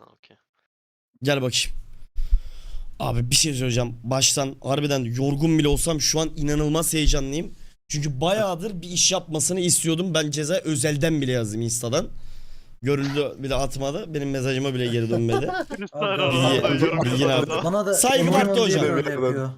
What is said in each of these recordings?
Ha okey. Gel bakayım. Abi bir şey söyleyeceğim. Baştan harbiden yorgun bile olsam şu an inanılmaz heyecanlıyım. Çünkü bayağıdır bir iş yapmasını istiyordum. Ben ceza özelden bile yazdım Insta'dan. Görüldü bile atmadı. Benim mesajıma bile geri dönmedi. Bilgi- bilgin arttı. Bana da Saygım Emin arttı ol diye hocam.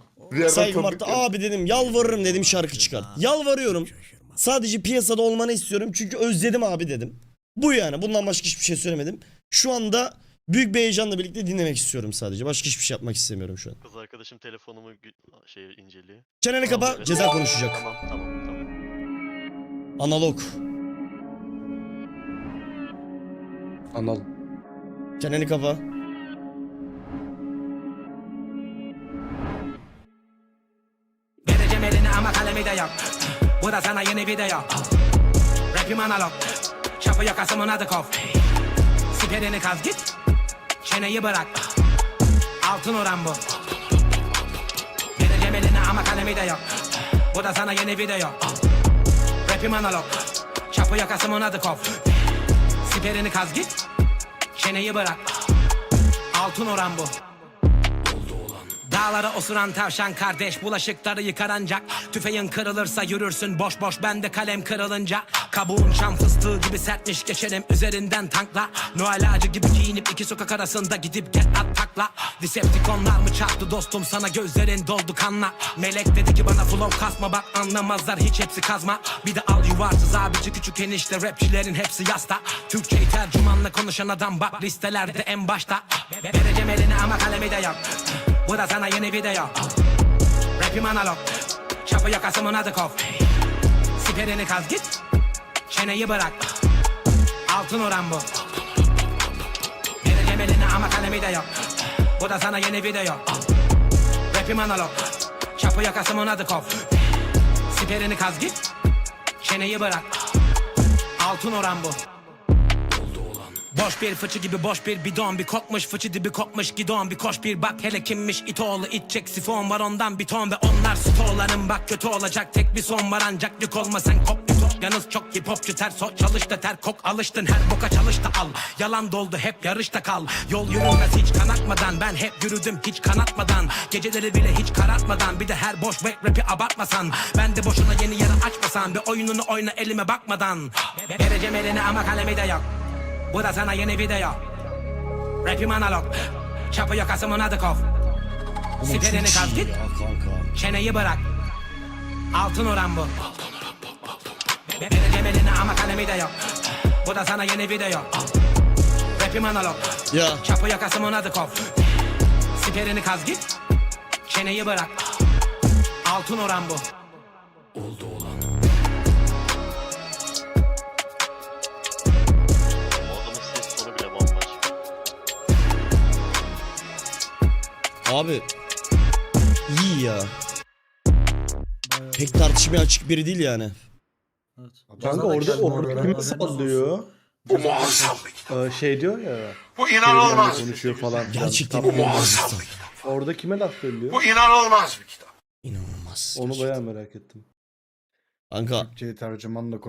tanıdık arttı. Abi dedim yalvarırım dedim şarkı çıkart. Yalvarıyorum. Sadece piyasada olmanı istiyorum. Çünkü özledim abi dedim. Bu yani. Bundan başka hiçbir şey söylemedim. Şu anda büyük bir heyecanla birlikte dinlemek istiyorum sadece. Başka hiçbir şey yapmak istemiyorum şu an. Kız arkadaşım telefonumu gü- şey inceliyor. Çeneni Tamam, kapa. evet. Ceza konuşacak. Tamam tamam tamam. Analog. Anladım. Çeneni kapa. Vereceğim elini ama kalemi de yok Bu da sana yeni video Rapim analog Çapı yok asımın adı kov Siperini kaz git Çeneyi bırak. Altın oran bu. Vereceğim elini ama kalemi de yok. Bu da sana yeni video. Rapim analog. Çapı yok asımın adı kov. Siperini kaz git. Çeneyi bırak. Altın oran bu Dağlara osuran tavşan kardeş Bulaşıkları yıkar ancak Tüfeğin kırılırsa yürürsün boş boş. Bende kalem kırılınca Kabuğun şam fıstığı gibi sertmiş. Geçerim üzerinden tankla. Noel ağacı gibi giyinip iki sokak arasında Gidip gel at takla. Decepticonlar mı çarptı dostum? Sana gözlerin doldu kanla. Melek dedi ki bana flow kasma. Bak anlamazlar hiç hepsi kazma. Bir de al yuvarsız abici küçük enişte Rapçilerin hepsi yasta. Türkçeyi tercümanla konuşan adam Bak listelerde en başta. Vereceğim elini ama kalemi de yok bu da sana yeni video. Rapim analog Çapı yakasımın adı kov Siperini kaz git Çeneyi bırak Altın oran bu Vereceğim elini ama kalemi de yok Bu da sana yeni video Rapim analog Çapı yakasımın adı kov Siperini kaz git Çeneyi bırak Altın oran bu Boş bir fıçı gibi boş bir bidon Bir kokmuş fıçı dibi kokmuş gidon Bir koş bir bak hele kimmiş it oğlu sifon var ondan bir ton Ve onlar stoğların bak kötü olacak tek bir son var ancak yük olma sen kop Yalnız çok hip hopçu ters o çalış da ter kok alıştın. Her boka çalış da al. Yalan doldu hep yarışta kal. Yol yürünmez hiç kanatmadan. Ben hep yürüdüm hiç kanatmadan. Geceleri bile hiç karartmadan. Bir de her boş rap rapi abartmasan. Ben de boşuna yeni yara açmasan. Bir oyununu oyna elime bakmadan. Vereceğim elini ama kalemi de yok bu da sana yeni video. Rapim analog. Çapı yakasımın adı kov. Siperini kaz git. Çeneyi bırak. Altın oran bu. Vereceğim elini ama kalemi de yok. Bu da sana yeni video. Rapim analog. Ya. Çapı yakasımın adı kov. Siperini kaz git. Çeneyi bırak. Altın oran bu. O abi iyi ya. Pek tartışmaya açık biri değil yani. Kanka Bana da orada orada kimi sallıyor? Bu muazzam bir kitap. Ee, şey diyor ya. Bu inanılmaz. konuşuyor falan. Gerçekten Kitap- inanılmaz. muazzam bir kitap. Orada kime laf söylüyor? Bu inanılmaz bir kitap. İnanılmaz. Onu bayağı merak ettim. Kanka Türkçeyi tercümanla konuş.